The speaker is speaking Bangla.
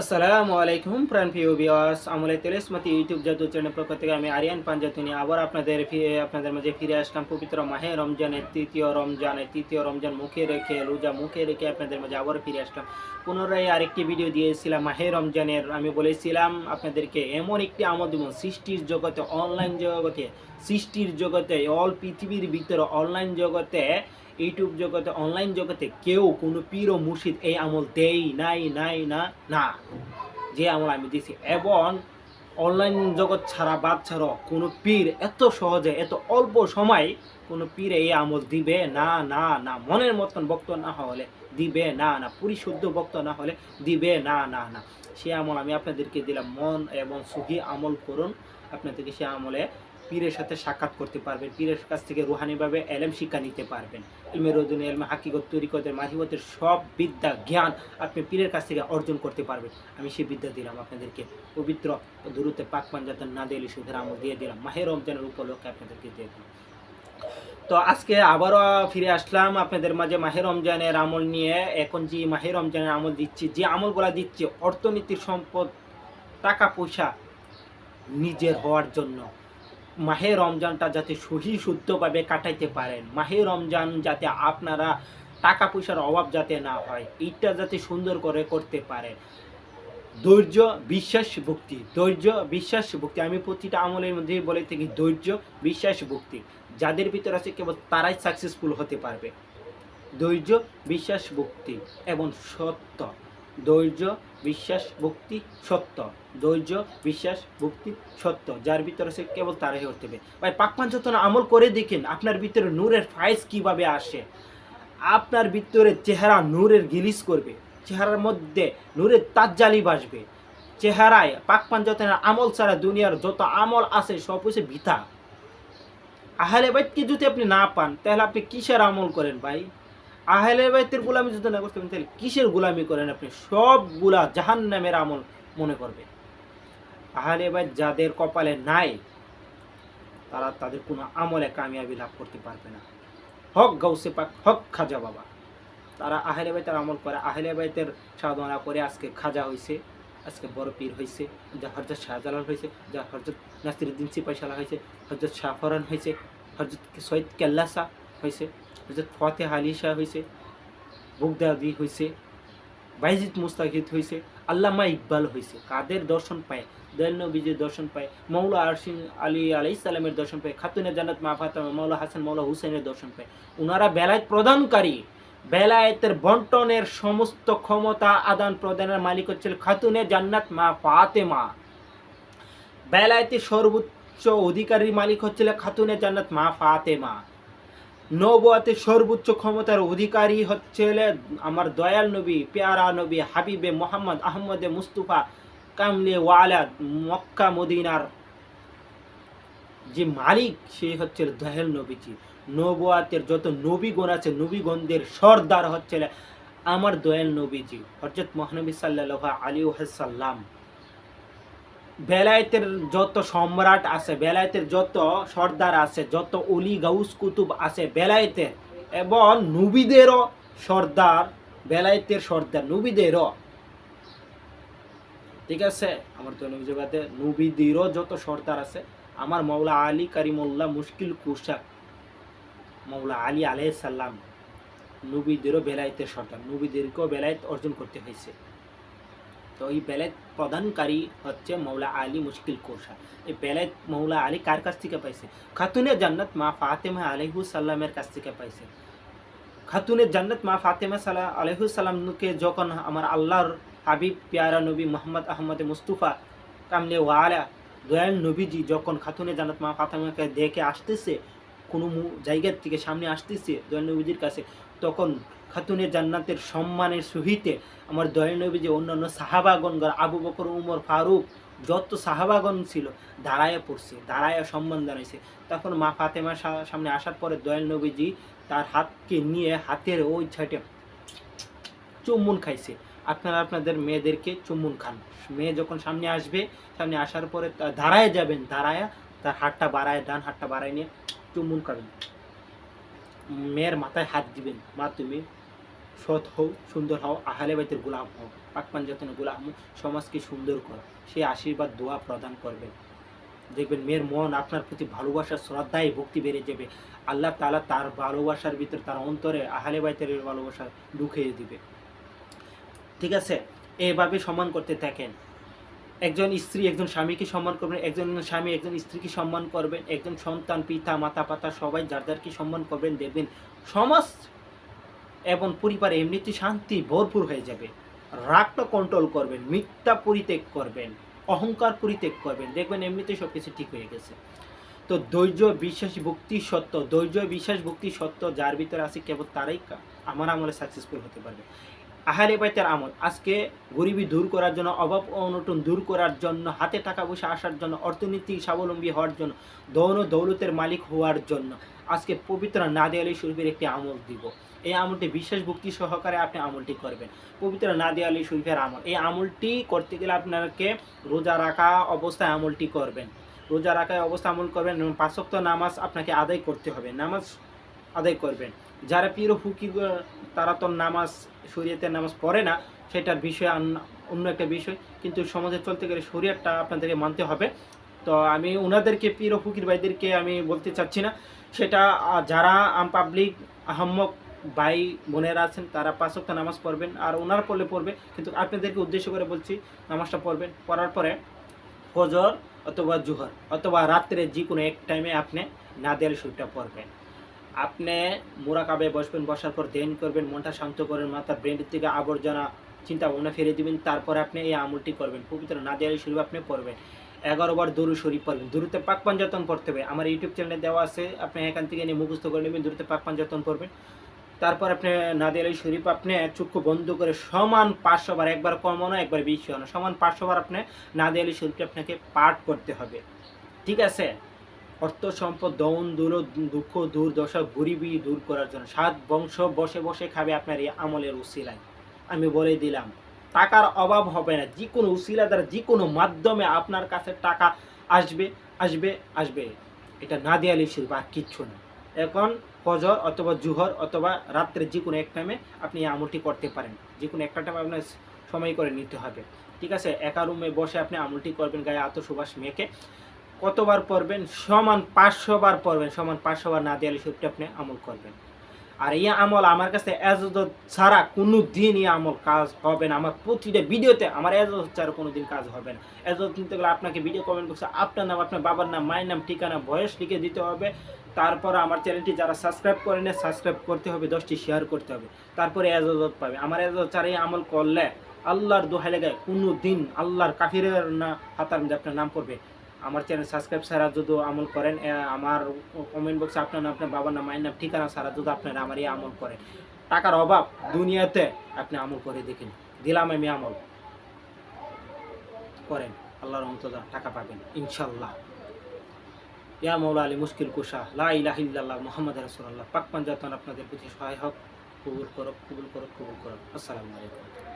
আসসালামু আলাইকুম প্রাণ প্রিয় বিয়াস আমলে তেলেসমতি ইউটিউব জাদু চ্যানেল পক্ষ থেকে আমি আরিয়ান পাঞ্জাতুনি আবার আপনাদের আপনাদের মাঝে ফিরে আসলাম পবিত্র মাহে রমজানের তৃতীয় রমজানের তৃতীয় রমজান মুখে রেখে, রোজা মুখে রেখে আপনাদের মাঝে আবার ফিরে আসলাম। পুনরায় আরেকটি ভিডিও দিয়েছিলাম মাহে রমজানের। আমি বলেছিলাম আপনাদেরকে, এমন একটি আমল দিব সৃষ্টির জগতে অনলাইন জগতে, সৃষ্টির জগতে অল পৃথিবীর ভিতরে অনলাইন জগতে ইউটিউব জগতে অনলাইন জগতে কেউ কোনো পীর ও মুর্শিদ এই আমল দেই নাই নাই, না না। যে আমল আমি দিছি। এবং অনলাইন জগৎ ছাড়া, বাদ ছাড়া কোনো পীর এত সহজে, এত অল্প সময় কোনো পীর এই আমল দিবে না না না। মনের মতন বক্ত না হলে দিবে না না। পরিশুদ্ধ বক্ত না হলে দিবে না না না। সে আমল আমি আপনাদেরকে দিলাম। মন এবং সুখী আমল করুন। আপনাদেরকে সে আমলে পীরের সাথে সাক্ষাৎ করতে পারবেন। পীরের কাছ থেকে রুহানিভাবে এলেম শিক্ষা নিতে পারবেন। ইলমে রোদুনি এলমে হাকিগত তরিকতের, মাহিবতের সব বিদ্যা, জ্ঞান আপনি পীরের কাছ থেকে অর্জন করতে পারবেন। আমি সেই বিদ্যা দিলাম আপনাদেরকে। পবিত্র ও দূরতে পাক পাঞ্জাতন না দিলে আমল দিয়ে দিলাম। মাহের রমজানের উপলক্ষে আপনাদেরকে দিয়ে দিলাম। তো আজকে আবারও ফিরে আসলাম আপনাদের মাঝে মাহে রমজানের আমল নিয়ে। এখন যে মাহে রমজানের আমল দিচ্ছি, যে আমলগুলা দিচ্ছে, অর্থনীতির সম্পদ টাকা পয়সা নিজের হওয়ার জন্য। মাহে রমজানটা যাতে সহি শুদ্ধভাবে কাটাইতে পারেন। মাহে রমজান যাতে আপনারা টাকা পয়সার অভাব যাতে না হয়, এইটা যাতে সুন্দর করে করতে পারেন। ধৈর্য, বিশ্বাস, ভক্তি। ধৈর্য, বিশ্বাস, ভক্তি। আমি প্রতিটা আমলের মধ্যে বলে থাকি, ধৈর্য, বিশ্বাস, ভক্তি। যাদের ভিতর আছে কেবল তারাই সাকসেসফুল হতে পারবে। ধৈর্য, বিশ্বাস, ভক্তি এবং সত্য। ধৈর্য বিশ্বাস, ভক্তি, সত্য। ধৈর্য বিশ্বাস, ভক্তি, সত্য। যার ভিতরে আছে কেবল তারাই হতে হবে। ভাই পাকপান যতন আমল করে দেখেন, আপনার ভিতরে নূরের ফাইজ কীভাবে আসে। আপনার ভিতরে চেহারা নূরের গিলিস করবে। চেহারার মধ্যে নূরের তাজ্জালি বাসবে। চেহারায় যতনের আমল ছাড়া দুনিয়ার যত আমল আছে, সব হচ্ছে ভিতা আহলে বাইতকে যদি আপনি না পান, তাহলে আপনি কিসের আমল করেন ভাই? আহলে বাইতের গোলামি যদি না করতে তাহলে কিসের গোলামি করেন আপনি? সবগুলা জাহান নামের আমল মনে করবে। আহলে বাইত যাদের কপালে নাই, তারা তাদের কোনো আমলে কামিয়াবি লাভ করতে পারবে না। হক গাউসে পাক, হক খাজা বাবা। তারা আহলে বাইতের আমল করে, আহলে বাইতের সাধনা করে আজকে খাজা হয়েছে আজকে বড় পীর হয়েছে যা হরজত শাহজালাল হয়েছে যা হরজত নাসিরুদ্দিন সিপাইশালা হয়েছে হরজত শাহফরান হয়েছে হরজত সৈয়দ কেল্লাসা হয়েছে হরজত ফতে আলী শাহ হয়েছে বুগদাদি হয়েছে বাইজিদ মুস্তাকিদ হয়েছে আল্লামা ইকবাল হয়েছে কাদের দর্শন পায় দয়াল দর্শন পায় মৌলা আরশিন আলী আলাই সালামের দর্শন পায়, খাতুনে জান্নাত মা মৌলা হাসান মৌলা হুসেনের দর্শন পায়। ওনারা বেলায়ত প্রদানকারী, বেলায়েতের বন্টনের সমস্ত ক্ষমতা আদান প্রদানের মালিক হচ্ছিল খাতুনে জান্নাত মা ফাতেমা। বেলায়েতের সর্বোচ্চ অধিকারীর মালিক হচ্ছিল খাতুনে জান্নাত মা ফাতেমা। নবুয়াতের সর্বোচ্চ ক্ষমতার অধিকারী হচ্ছে আমার দয়াল নবী, পেয়ারা নবী, হাবিবে মোহাম্মদ আহমদে মুস্তফা কামলে ওয়ালা মক্কা মদিনার যে মালিক, সে হচ্ছে দয়াল নবীজি। নবুয়াতের যত নবীগণ আছে, নবীগণদের সর্দার হচ্ছে আমার দয়াল নবীজি হরজত মহানবী সাল্লাহ আলী সাল্লাম বেলায়েতের যত সম্রাট আছে, বেলায়েতের যত সর্দার আছে, যত অলি গাউস কুতুব আছে, বেলায়েতের এবং নবীদেরও সর্দার, বেলায়েতের সর্দার, নবীদেরও। ঠিক আছে? আমার তো নবী জগতে নবীদেরও যত সর্দার আছে, আমার মৌলা আলী কারিমুল্লাহ মুশকিল কুশাক মৌলা আলী আলাই সাল্লাম নবীদেরও বেলায়েতের সর্দার, নবীদেরকেও বেলায়েত অর্জন করতে হয়েছে। তো এই বেলায়েত প্রদানকারী হচ্ছে মৌলা আলী মুশকিল কোষা। এই বেলায়েত মৌলা আলী কার কাছ থেকে পাইছে? খাতুনে জান্নাত মা ফাতেমা আলহু সাল্লামের কাছ থেকে পাইছে। খাতুনে জান্নাত মা ফাতেমা সাল্লাহ আলহু সাল্লামকে যখন আমার আল্লাহর হাবিব, পিয়ারা নবী মোহাম্মদ আহমদ মুস্তফা কামলে ওয়ালা দয়াল নবীজি যখন খাতুনে জান্নাত মা ফাতেমাকে দেখে আসতেছে, কোনো জায়গার থেকে সামনে আসতেছে দয়াল নবীজির কাছে, তখন খাতুনে জান্নাতের সম্মানের সহিতে আমার দয়াল নবীজি অন্যান্য সাহাবাগণ আবু বকর, উমর, ফারুক, যত সাহাবাগণ ছিল, দাঁড়ায় পড়ছে, দাঁড়ায় সম্মান জানাইছে। তখন মা ফাতেমার সামনে আসার পরে দয়াল নবীজি তার হাতকে নিয়ে হাতের ওই ছাইটে চুম্বন খাইছে। আপনারা আপনাদের মেয়েদেরকে চুম্বন খান। মেয়ে যখন সামনে আসবে, সামনে আসার পরে দাঁড়ায় যাবেন, দাঁড়ায় তার হাতটা বাড়ায়, ডান হাতটা বাড়ায় নিয়ে চুম্বন খাবেন। মেয়ের মাথায় হাত দিবেন। মা তুমি সৎ হও, সুন্দর হও, আহলে বাইতের গোলাম হও পাক পাঞ্জাতনের গোলাম সমাজকে সুন্দর কর। সেই আশীর্বাদ, দোয়া প্রদান করবেন দেখবেন মেয়ের মন আপনার প্রতি ভালোবাসার শ্রদ্ধায় ভক্তি বেড়ে যাবে। আল্লাহ তাআলা তার ভালোবাসার ভিতর, তার অন্তরে আহলে বাইতের ভালোবাসা ঢুকিয়ে দিবে। ঠিক আছে? এভাবে সম্মান করতে থাকেন। একজন স্ত্রী একজন স্বামীকে সম্মান করবেন, একজন স্বামী একজন স্ত্রীকে সম্মান করবেন, একজন সন্তান, পিতা, মাতা, পাতা, সবাই যার যারকে সম্মান করবেন, দেখবেন সমাজ এবং পরিবারে এমনিতে শান্তি ভরপুর হয়ে যাবে। রাগটা কন্ট্রোল করবেন, মিথ্যা পরিত্যাগ করবেন, অহংকার পরিত্যাগ করবেন। দেখবেন এমনিতেই সব কিছু ঠিক হয়ে গেছে। তো ধৈর্য, বিশ্বাস, ভক্তি, সত্য। ধৈর্য, বিশ্বাস, ভক্তি, সত্য যার ভিতরে আছে কেবল তারাই আমার আমলে সাকসেসফুল হতে পারবে। আহারে বাইতের আমল, আজকে গরিবী দূর করার জন্য, অভাব অনটন দূর করার জন্য, হাতে টাকা পয়সা আসার জন্য, অর্থনীতি স্বাবলম্বী হওয়ার জন্য দৌন দৌলতের মালিক হওয়ার জন্য আজকে পবিত্র নাদি আলী শরীফের একটি আমল দিব। এই আমলটি বিশ্বাস ভক্তি সহকারে আপনি আমলটি করবেন। পবিত্র নাদি আলী শরীফের আমল। এই আমলটি করতে গেলে আপনাকে রোজা রাখা অবস্থায় আমলটি করবেন। রোজা রাখা অবস্থা আমল করবেন এবং পাঁচক্ত নামাজ আপনাকে আদায় করতে হবে। নামাজ আদায় করবেন। যারা পীর ফুকির, তারা তো নামাজ, শরীয়তের নামাজ পড়ে না, সেটার বিষয় অন্য একটা বিষয়। কিন্তু সমাজে চলতে গেলে শরীয়তটা আপনাদেরকে মানতে হবে। তো আমি ওনাদেরকে পীর ফকির ভাইদেরকে আমি বলতে চাচ্ছি না। সেটা যারা পাবলিক আহম্মক ভাই বোনেরা আছেন, তারা পাঁচক্ত নামাজ পড়বেন, আর ওনারা পড়লে পড়বে। কিন্তু আপনাদেরকে উদ্দেশ্য করে বলছি, নামাজটা পড়বেন। পড়ার পরে ফজর অথবা জুহর অথবা রাত্রে যে কোনো এক টাইমে আপনি নাদিয়াল শরীফটা পড়বেন। আপনি মোরাকাবে বসবেন, বসার পর দেন করবেন, মনটা শান্ত করবেন মাথার ব্রেনের থেকে আবর্জনা, চিন্তা ভাবনা ফেলে দিবেন, তারপরে আপনি এই আমলটি করবেন। পবিত্র নাদিয়াল শরীফ আপনি পড়বেন। এগারো বার দরু শরীফ পড়বেন। দূরতে পাক পাঞ্জাতন পড়তে হবে। আমার ইউটিউব চ্যানেলে দেওয়া আছে, আপনি এখান থেকে নিয়ে মুখস্থ করে নেবেন দূরতে পাক পাঞ্জাতন পড়বেন। তারপর আপনি নাদিয়াল শরীফ, আপনি চক্ষু বন্ধ করে সমান পাঁচশো বার একবার কমানো একবার বেশি না সমান পাঁচশো বার আপনি নাদিয়াল শরীফটা আপনাকে পাঠ করতে হবে। ঠিক আছে? অর্থ সম্পদ দৌন দূর দুঃখ, দুর্দশা, গরিবি দূর করার জন্য। সাত বংশ বসে বসে খাবে আপনার এই আমলের উসিলায় আমি বলে দিলাম। টাকার অভাব হবে না। যে কোনো উসিলা দ্বারা যে কোনো মাধ্যমে আপনার কাছে টাকা আসবে আসবে আসবে। এটা না দেয়ালি শিল্প আর কিচ্ছু না। এখন ফজর অথবা জুহর অথবা রাত্রে যে কোনো এক টাইমে আপনি আমলটি করতে পারেন। যে কোনো একটা টাইমে আপনার সময় করে নিতে হবে। ঠিক আছে? একা রুমে বসে আপনি আমলটি করবেন, গায়ে আতসুবাস মেখে কতবার পড়বেন? সমান পাঁচশো বার পড়বেন। সমান পাঁচশো বার না দেয়ালি শিল্পটি আপনি আমল করবেন। আর এই আমল আমার কাছে এজত ছাড়া কোনো দিন এই আমল কাজ হবে না। আমার প্রতিটা ভিডিওতে আমার এজত ছাড়া কোনো দিন কাজ হবে না। এজত নিতে গেলে আপনাকে ভিডিও কমেন্ট বক্সে আপনার নাম, আপনার বাবার নাম, মায়ের নাম, ঠিকানা, বয়স লিখে দিতে হবে। তারপর আমার চ্যানেলটি যারা সাবস্ক্রাইব করেন সাবস্ক্রাইব করতে হবে, দশটি শেয়ার করতে হবে। তারপরে এজত পাবে। আমার এজত ছাড়া এই আমল করলে আল্লাহর দোহাই লেগে কোনো দিন আল্লাহর কাফিরের না হাতার মধ্যে আপনার নাম পড়বে। আমার চ্যানেল সাবস্ক্রাইব ছাড়া যদি আমল করেন আমার কমেন্ট বক্সে আপনার আপনার বাবার নাম, মায়ের নাম, ঠিকানা ছাড়া যদি আপনারা আমার এই আমল করেন। টাকার অভাব, দুনিয়াতে আপনি আমল করে দেখেন। দিলাম আমি আমল। করেন, আল্লাহর রহমতদা টাকা পাবেন, ইনশাল্লাহ। ইয়া মৌলা আলী মুশকিল কুশা, লা ইলাহা ইল্লাল্লাহ মুহাম্মদ রাসূলুল্লাহ। পাক পাঞ্জাতন আপনাদের প্রতি সহায় হোক, কবুল করো কবুল করো কবুল করো আসসালামু আলাইকুম।